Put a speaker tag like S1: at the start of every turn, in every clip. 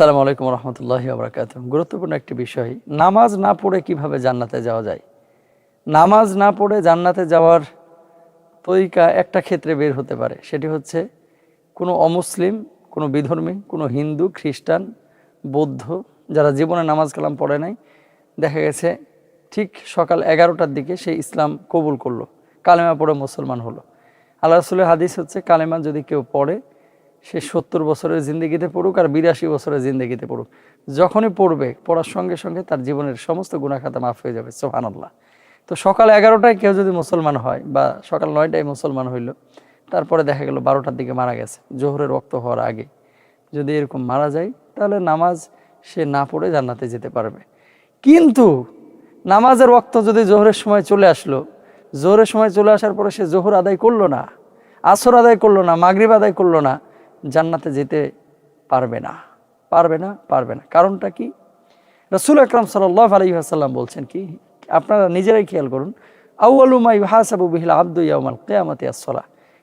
S1: আসসালামু আলাইকুম রহমতুল্লাহি আবরাকাত গুরুত্বপূর্ণ একটি বিষয়, নামাজ না পড়ে কীভাবে জান্নাতে যাওয়া যায়? নামাজ না পড়ে জান্নাতে যাওয়ার তরিকা একটা ক্ষেত্রে বের হতে পারে, সেটি হচ্ছে কোনো অমুসলিম, কোনো বিধর্মী, কোনো হিন্দু, খ্রিস্টান, বৌদ্ধ যারা জীবনে নামাজ কালাম পড়ে নাই, দেখা গেছে ঠিক সকাল এগারোটার দিকে সে ইসলাম কবুল করল, কালেমা পড়ে মুসলমান হলো। আল্লাহ রসুলের হাদিস হচ্ছে, কালেমা যদি কেউ পড়ে সে সত্তর বছরের জিন্দগিতে পড়ুক আর বিরাশি বছরের জিন্দগিতে পড়ুক। যখনই পড়বে, পড়ার সঙ্গে সঙ্গে তার জীবনের সমস্ত গুণাখাতা মাফ হয়ে যাবে সোহান আল্লাহ তো সকাল এগারোটায় কেউ যদি মুসলমান হয় বা সকাল নয়টায় মুসলমান হইল, তারপরে দেখা গেল বারোটার দিকে মারা গেছে, জোহরের রক্ত হওয়ার আগে। যদি এরকম মারা যায়, তাহলে নামাজ সে না পড়ে জান্নাতে যেতে পারবে। কিন্তু নামাজের রক্ত যদি জোহরের সময় চলে আসলো, জোহরের সময় চলে আসার পরে সে জোহর আদায় করল না, আসর আদায় করল না, মাগরিব আদায় করল না জান্নাতে যেতে পারবে না পারবে না পারবে না। কারণটা কি? রসুল আকরাম সাল্লাহ আলী আসাল্লাম বলছেন কি, আপনারা নিজেরাই খেয়াল করুন আউআলুমাই হাসাবু বিহিল আব্দু ইয়ামাল কেয়ামতি আসলা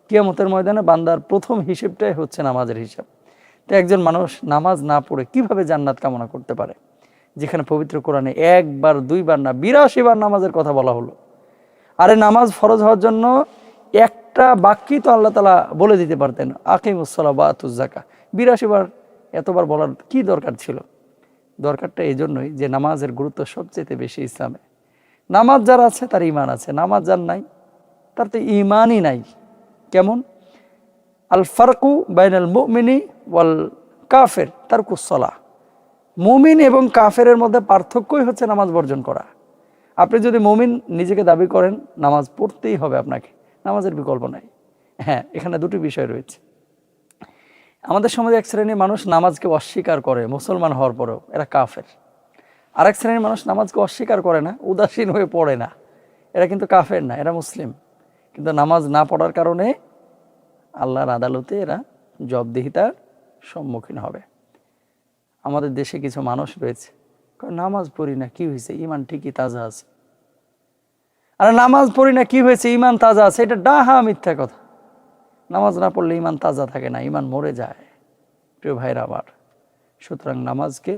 S1: কিয়ামতের ময়দানে বান্দার প্রথম হিসেবটাই হচ্ছে নামাজের হিসাব। তো একজন মানুষ নামাজ না পড়ে কীভাবে জান্নাত কামনা করতে পারে? যেখানে পবিত্র কোরআনে একবার, দুইবার না বিরাশি বার নামাজের কথা বলা হলো। আরে নামাজ ফরজ হওয়ার জন্য একটা বাক্যই তো আল্লাহ তালা বলে দিতে পারতেন আকিমুসলা বা আতুজাকা বিরাশি বার এতবার বলার কি দরকার ছিল? দরকারটা এই জন্যই যে নামাজের গুরুত্ব সবচেয়ে বেশি ইসলামে। নামাজ যার আছে, তার ইমান আছে। নামাজ যার নাই, তার তো ইমানই নাই। কেমন? আল ফারকু বাইনাল মুমিনি ওয়াল কাফের তার কুসলা মুমিন এবং কাফেরের মধ্যে পার্থক্যই হচ্ছে নামাজ বর্জন করা। আপনি যদি মুমিন নিজেকে দাবি করেন, নামাজ পড়তেই হবে আপনাকে। নামাজের বিকল্প নাই। হ্যাঁ এখানে দুটি বিষয় রয়েছে। আমাদের সমাজে এক শ্রেণির মানুষ নামাজকে অস্বীকার করে, মুসলমান হওয়ার পরেও, এরা কাফের। আরেক শ্রেণির মানুষ নামাজকে অস্বীকার করে না, উদাসীন হয়ে পড়ে না। এরা কিন্তু কাফের না, এরা মুসলিম। কিন্তু নামাজ না পড়ার কারণে আল্লাহর আদালতে এরা জবদেহিতার সম্মুখীন হবে। আমাদের দেশে কিছু মানুষ রয়েছে নামাজ পড়ি না, কি হয়েছে ইমান ঠিকই তাজা আছে। আর নামাজ পড়ি না, কি হয়েছে? ইমান তাজা আছে, এটা ডাহা মিথ্যা কথা। নামাজ না পড়লে ইমান তাজা থাকে না ইমান মরে যায়। প্রিয় ভাইরা আবার সুতরাং নামাজকে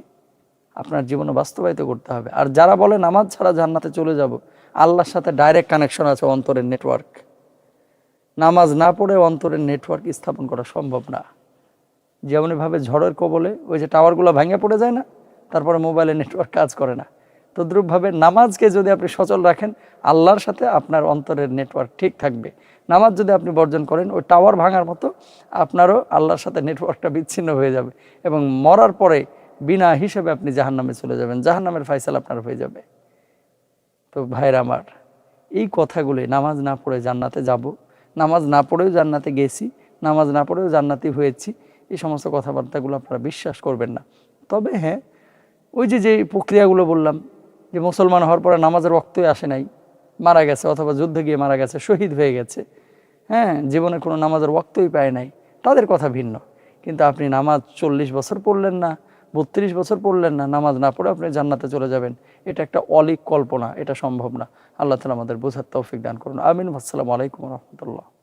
S1: আপনার জীবনে বাস্তবায়িত করতে হবে। আর যারা বলে নামাজ ছাড়া জান্নাতে চলে যাব, আল্লাহর সাথে ডাইরেক্ট কানেকশন আছে অন্তরের নেটওয়ার্ক নামাজ না পড়ে অন্তরের নেটওয়ার্ক স্থাপন করা সম্ভব না। যেমনভাবে ঝড়ের কবলে ওই যে টাওয়ারগুলো ভেঙে পড়ে যায় না, তারপরে মোবাইলে নেটওয়ার্ক কাজ করে না। তদ্রূপভাবে নামাজকে যদি আপনি সচল রাখেন, আল্লাহর সাথে আপনার অন্তরের নেটওয়ার্ক ঠিক থাকবে। নামাজ যদি আপনি বর্জন করেন, ওই টাওয়ার ভাঙার মতো আপনারও আল্লাহর সাথে নেটওয়ার্কটা বিচ্ছিন্ন হয়ে যাবে এবং মরার পরে বিনা হিসেবে আপনি জাহান্নামে চলে যাবেন। জাহান্নামের ফাইসাল আপনার হয়ে যাবে। তো ভাইরা আমার, এই কথাগুলি নামাজ না পড়ে জান্নাতে যাব, নামাজ না পড়েও জান্নাতে গেছি, নামাজ না পড়েও জান্নাতি হয়েছি, এই সমস্ত কথাবার্তাগুলো আপনারা বিশ্বাস করবেন না। তবে হ্যাঁ ওই যে যে প্রক্রিয়াগুলো বললাম যে মুসলমান হওয়ার পরে নামাজের রক্তই আসে নাই, মারা গেছে অথবা যুদ্ধে গিয়ে মারা গেছে, শহীদ হয়ে গেছে। হ্যাঁ জীবনে কোনো নামাজের রক্তই পায় নাই। তাদের কথা ভিন্ন। কিন্তু আপনি নামাজ চল্লিশ বছর পড়লেন না, বত্রিশ বছর পড়লেন না, নামাজ না পড়ে আপনি জান্নাতে চলে যাবেন। এটা একটা অলিক কল্পনা, এটা সম্ভব না। আল্লাহ তালা আমাদের বোঝার তৌফিক দান করুন। আমিন। আসসালামু আলাইকুম রহমতুল্লাহ।